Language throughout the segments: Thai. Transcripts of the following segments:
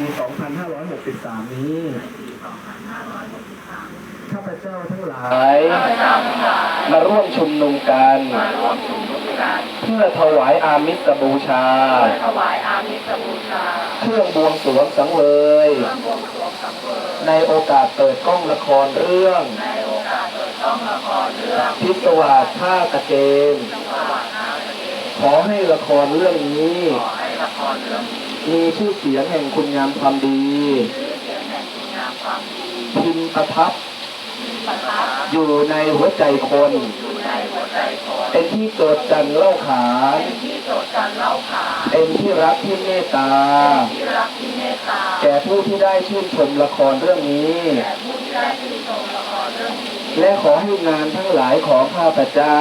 ี 2563 นี้ ข้าพเจ้าทั้งหลาย มาร่วมชุมนุมกัน เพื่อถวายอามิสบูชาถวายอามิสบูชา เครื่องบวงสรวงสังเวย ในโอกาสเปิดกล้องละครเรื่องในโอกาสเปิดกล้องละครเรื่องพิศวาสท่ากระเจนขอให้ละครเรื่องนี้ ขอให้ละครเรื่องนี้มีชื่อเสียงแห่งคุณงามความดีชื่อเสียงแห่งคุณงามความดี พิมพ์ประทับประทับอยู่ในหัวใจคนอยู่ในหัวใจคน เป็นที่โจดจันเล่าขานเป็นที่โจทย์การเล่าขานเป็นที่รักที่เมตตาที่รักที่เมตตาแก่ผู้ที่ได้ชื่นชมละครเรื่องนี้แก่ผู้ที่ได้ชื่นชมละครเรื่องนี้และขอให้งานทั้งหลายของข้าพเจ้า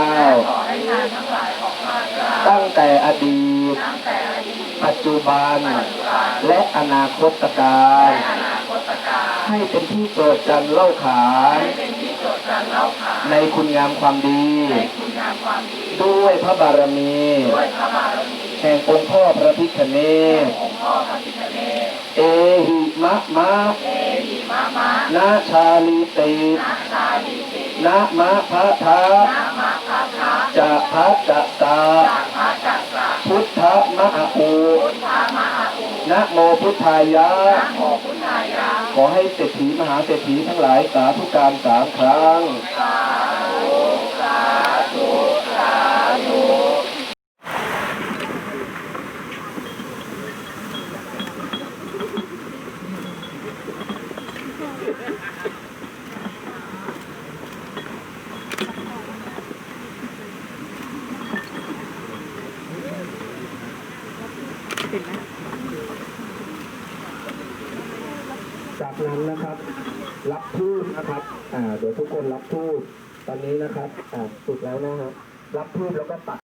ขอให้งานทั้งหลายของข้าพเจ้าตั้งแต่อดีตตั้งแต่อดีตปั จจุบันและอนาคตการและอนาคตการให้เป็นที่โปรดจันเล่าขานให้เป็นที่โจทย์การเล่าขานในคุณงามความดีในคุณงามความดีด้วยพระบารมีด้วยพระบารมีแห่งองค์พ่อพระพิฆเนศองค์พ่อพระพิฆเนศเอหิมะมะเอหิมะมะนาชาลีตินาชาลิตินะมะพะทะนามะพะทะจะพะจะตาจาก พุทธมะอะอูพุทธามหาอุนะโมพุทธายะนะโมพุทธายะ ขอให้เศรษฐีมหาเศรษฐีทั้งหลายสาธุการสามครั้ง สาธุสาธุสาธุจากนั้นนะครับ รับทูตนะครับอ่าเดี๋ยวทุกคนรับทูตตอนนี้นะครับอ่าสุดแล้วนะครับรับทูตแล้วก็ตัด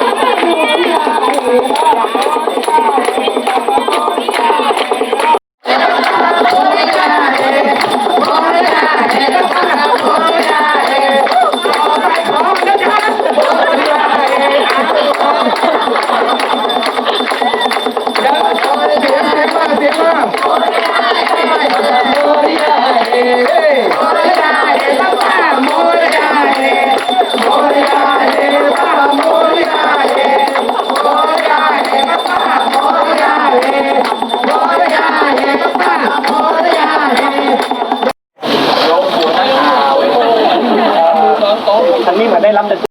อั น